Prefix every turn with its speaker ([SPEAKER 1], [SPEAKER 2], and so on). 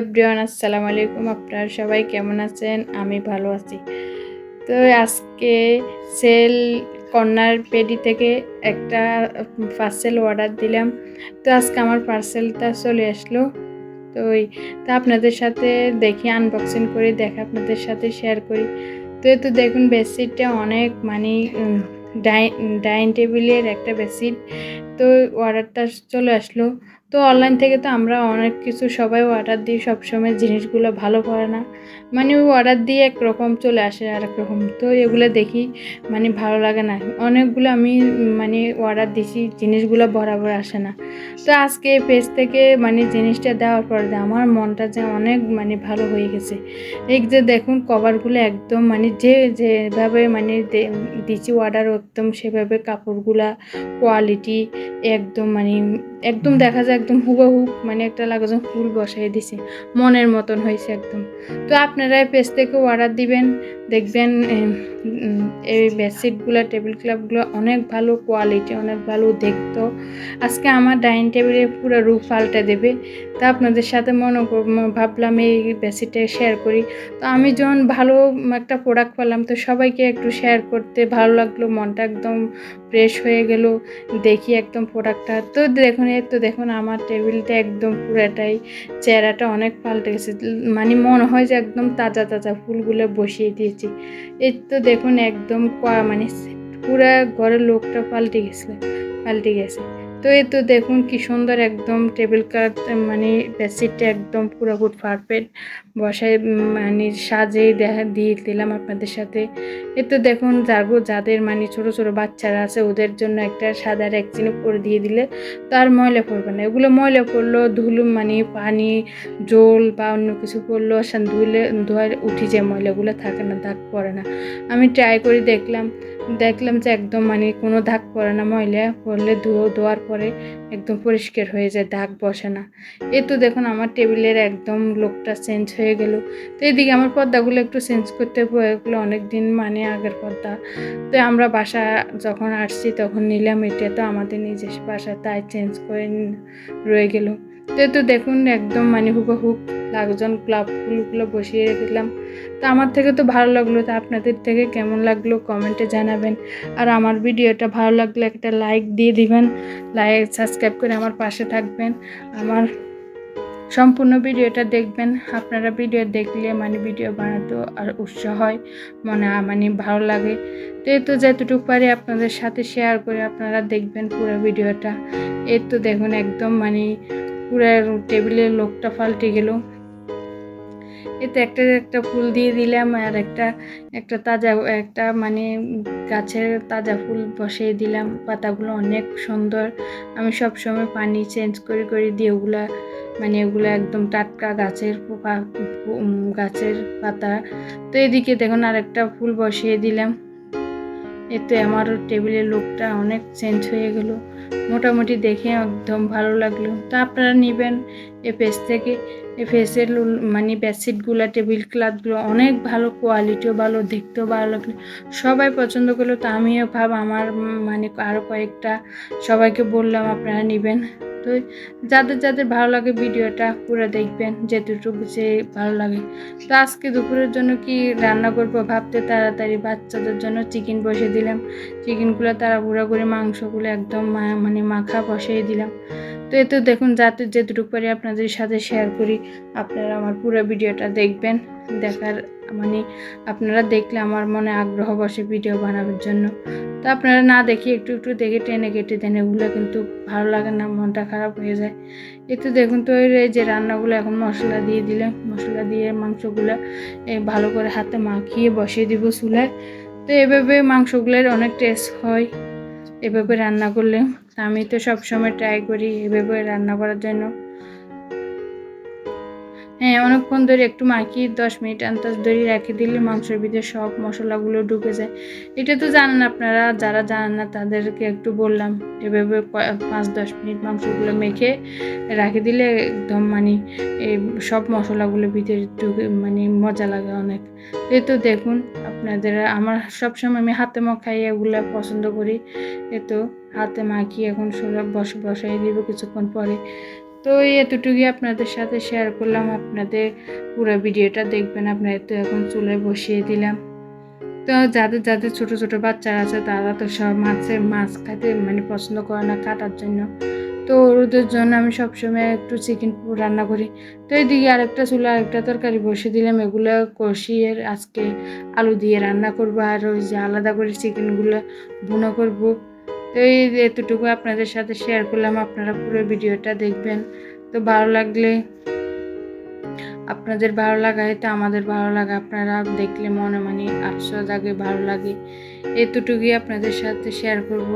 [SPEAKER 1] Everyone আসসালামু আলাইকুম। আপনারা সবাই কেমন আছেন? আমি ভালো আছি। তো আজকে সেল কর্নার পেডি থেকে একটা পার্সেল অর্ডার দিলাম। তো আজকে আমার পার্সেলটা চলে আসলো। তো ওই, তা আপনাদের সাথে দেখি আনবক্সিং করি, দেখে আপনাদের সাথে শেয়ার করি। তো তো দেখুন, বেডশিটটা অনেক মানে ডাইনিং টেবিলের একটা বেডশিট। তো অর্ডারটা চলে আসলো। তো অনলাইন থেকে তো আমরা অনেক কিছু, সবাই অর্ডার দিই সবসময় জিনিসগুলো ভালো পড়ে না। মানে ওই অর্ডার দিয়ে একরকম চলে আসে আর রকম তো এগুলো দেখি মানে ভালো লাগে না। অনেকগুলো আমি মানে অর্ডার দিছি, জিনিসগুলো বরাবর আসে না। তো আজকে এই পেজ থেকে মানে জিনিসটা দেওয়ার পর আমার মনটা যে অনেক মানে ভালো হয়ে গেছে। এই যে দেখুন কভারগুলো একদম মানে যে যেভাবে মানে দিচ্ছি অর্ডার একদম সেভাবে কাপড়গুলা কোয়ালিটি একদম মানে একদম দেখা যায় একদম হুবাহু মানে একটা লাগে যেন ফুল বসাই দিছে। মনের মতন হয়েছে একদম। তো আপনারা পেজ থেকে অর্ডার দিবেন দেখবেন এই বেডশিটগুলো টেবিল ক্লাবগুলো অনেক ভালো কোয়ালিটি অনেক ভালো দেখতো। আজকে আমার ডাইনিং টেবিলে পুরো রূপ পাল্টে দেবে। তা আপনাদের সাথে মনে ভাবলাম এই বেডশিটটা শেয়ার করি। তো আমি যখন ভালো একটা প্রোডাক্ট পেলাম, তো সবাইকে একটু শেয়ার করতে ভালো লাগল, মনটা একদম ফ্রেশ হয়ে গেল, দেখি একদম প্রোডাক্টটা তো দেখুন এর তো দেখুন, আমার টেবিলটা একদম পুরাটাই চেহারাটা অনেক পাল্টে গেছে। মানে মনে হয় যে একদম তাজা তাজা ফুলগুলো বসিয়ে দিয়েছি। এই তো দেখুন একদম মানে পুরা ঘরের লোকটা পাল্টে গেছে পাল্টে গেছে। তো এই তো দেখুন কি সুন্দর একদম টেবিল কার্ড মানে বেডশিটটা একদম পুরো গুড পারফেক্ট বসায় মানে সাজে দেখা দিয়ে দিলাম আপনাদের সাথে। এ তো দেখুন যাব যাদের মানে ছোট ছোট বাচ্চারা আছে, ওদের জন্য একটা সাদা একচিনে করে দিয়ে দিলে তার ময়লা পড়বে না। এগুলো ময়লা পড়ল, ধুলো মানে পানি, জল বা অন্য কিছু পড়ল ধুলে ধোয়ার উঠি যে ময়লাগুলো থাকে না, দাগ পড়ে না। আমি ট্রাই করে দেখলাম। দেখলাম যে একদম মানে কোনো দাগ পড়ে না, ময়লা পড়লে ধুয়ো ধোয়ার পরে একদম পরিষ্কার হয়ে যায়, দাগ বসে না। এ তো দেখুন আমার টেবিলের একদম লোকটা চেঞ্জ হয়ে গেল। তো এদিকে আমার পর্দাগুলো একটু চেঞ্জ করতে এগুলো অনেক দিন মানে আগের পর্দা। তো আমরা বাসা যখন আসছি তখন নিলাম এটা, তো আমাদের নিজস্ব বাসা তাই চেঞ্জ করে রয়ে গেল। তো তো দেখুন, একদম মানে হুবহুব লাগজন ক্লাব ফুলগুলো বসিয়ে দিলাম তো আমার থেকে তো ভালো লাগল, তো আপনাদের থেকে কেমন লাগল কমেন্টে জানাবেন। আর আমার ভিডিওটা ভালো লাগলে একটা লাইক দিয়ে দিবেন লাইক সাবস্ক্রাইব করে আমার পাশে থাকবেন। আমার সম্পূর্ণ ভিডিওটা দেখবেন, আপনারা ভিডিও দেখলে মানে ভিডিও বানাতেও আর উৎসাহ হয়, মনে মানে ভালো লাগে। তো এই তো যতটুকু পারি আপনাদের সাথে শেয়ার করে আপনারা দেখবেন পুরো ভিডিওটা। এই তো দেখুন একদম মানে পুরো টেবিলের লোকটা পাল্টে গেল। এতে একটা একটা ফুল দিয়ে দিলাম আর একটা একটা তাজা, একটা মানে গাছের তাজা ফুল বসিয়ে দিলাম। পাতাগুলো অনেক সুন্দর। আমি সব সময় পানি চেঞ্জ করে করে দিয়ে ওগুলা মানে ওগুলো একদম টাটকা গাছের পোকা গাছের পাতা। তো এদিকে দেখুন আর একটা ফুল বসিয়ে দিলাম। এতে আমার টেবিলের লোকটা অনেক চেঞ্জ হয়ে গেল। মোটামুটি দেখে একদম ভালো লাগল। তা আপনারা নেবেন এ পেজ থেকে। এ ফেসের মানে বেডশিটগুলো, টেবিল ক্লাথগুলো অনেক ভালো কোয়ালিটিও ভালো, দেখতেও ভালো লাগল। সবাই পছন্দ করল, তা আমিও ভাব আমার মানে আরও কয়েকটা সবাইকে বললাম আপনারা নেবেন। তো যাদের যাদের ভালো লাগে ভিডিওটা পুরো দেখবেন যেটুকু যে ভালো লাগে। তো আজকে দুপুরের জন্য কি রান্না করব ভাবতে তাড়াতাড়ি বাচ্চাদের জন্য চিকেন বসে দিলাম। চিকেনগুলো তারা বুড়া করে মাংসগুলো একদম মানে মাখা বসিয়ে দিলাম। তো এতে দেখুন, যাতে যেটুকু পারি আপনাদের সাথে শেয়ার করি, আপনারা আমার পুরো ভিডিওটা দেখবেন, দেখার মানে আপনারা দেখলে আমার মনে আগ্রহ বসে ভিডিও বানানোর জন্য। তো আপনারা না দেখি একটু একটু দেখে টেনে কেটে দেন, এগুলো কিন্তু ভালো লাগে না, মনটা খারাপ হয়ে যায়। এতে দেখুন তো এই যে রান্নাগুলো এখন মশলা দিয়ে দিলে মশলা দিয়ে মাংসগুলো ভালো করে হাতে মাখিয়ে বসিয়ে দিব চুলায়। তো এভাবে মাংসগুলোর অনেক টেস্ট হয়। এভাবে রান্না করলে আমি তো সবসময় ট্রাই করি এভাবে রান্না করার জন্য। হ্যাঁ অনেকক্ষণ ধরে একটু মাখিয়ে দশ মিনিট আন্তাজ ধরে রেখে দিলে মাংসের ভিতরে সব মশলাগুলো ঢুকে যায়। এটা তো জানেন আপনারা, যারা জানেন না তাদেরকে একটু বললাম। এভাবে পাঁচ, দশ মিনিট মাংসগুলো মেখে রেখে দিলে একদম মানে এই সব মশলাগুলো ভিতরে ঢুকে মানে মজা লাগে অনেক। এই তো দেখুন, আপনাদের, আমার সবসময় আমি হাতে মাখাই এগুলো পছন্দ করি। এ তো হাতে মাখিয়ে এখন সব বসে, বসাই দিব কিছুক্ষণ পরে। তো এই এতটুকুই আপনাদের সাথে শেয়ার করলাম। আপনাদের পুরো ভিডিওটা দেখবেন। আপনাদের তো এখন চুলে বসিয়ে দিলাম। তো যাদের যাদের ছোট ছোট বাচ্চারা আছে, তারা তো সব মাছের মাছ খাইতে মানে পছন্দ করে না কাটার জন্য। তো ওদের জন্য আমি সবসময় একটু চিকেন রান্না করি। তো এইদিকে আরেকটা চুলা আরেকটা তরকারি বসিয়ে দিলাম। এগুলো কষিয়ে আজকে আলু দিয়ে রান্না করব। আর ওই যে আলাদা করে চিকেনগুলো ভুনা করব। তো এই এতটুকু আপনাদের সাথে শেয়ার করলাম, আপনারা পুরো ভিডিওটা দেখবেন। তো ভালো লাগলে, আপনাদের ভালো লাগা তো আমাদের ভালো লাগে, আপনারা দেখলে মনে মনে আশ্চর্য আগে ভালো লাগে। এতটুকুই আপনাদের সাথে শেয়ার করব।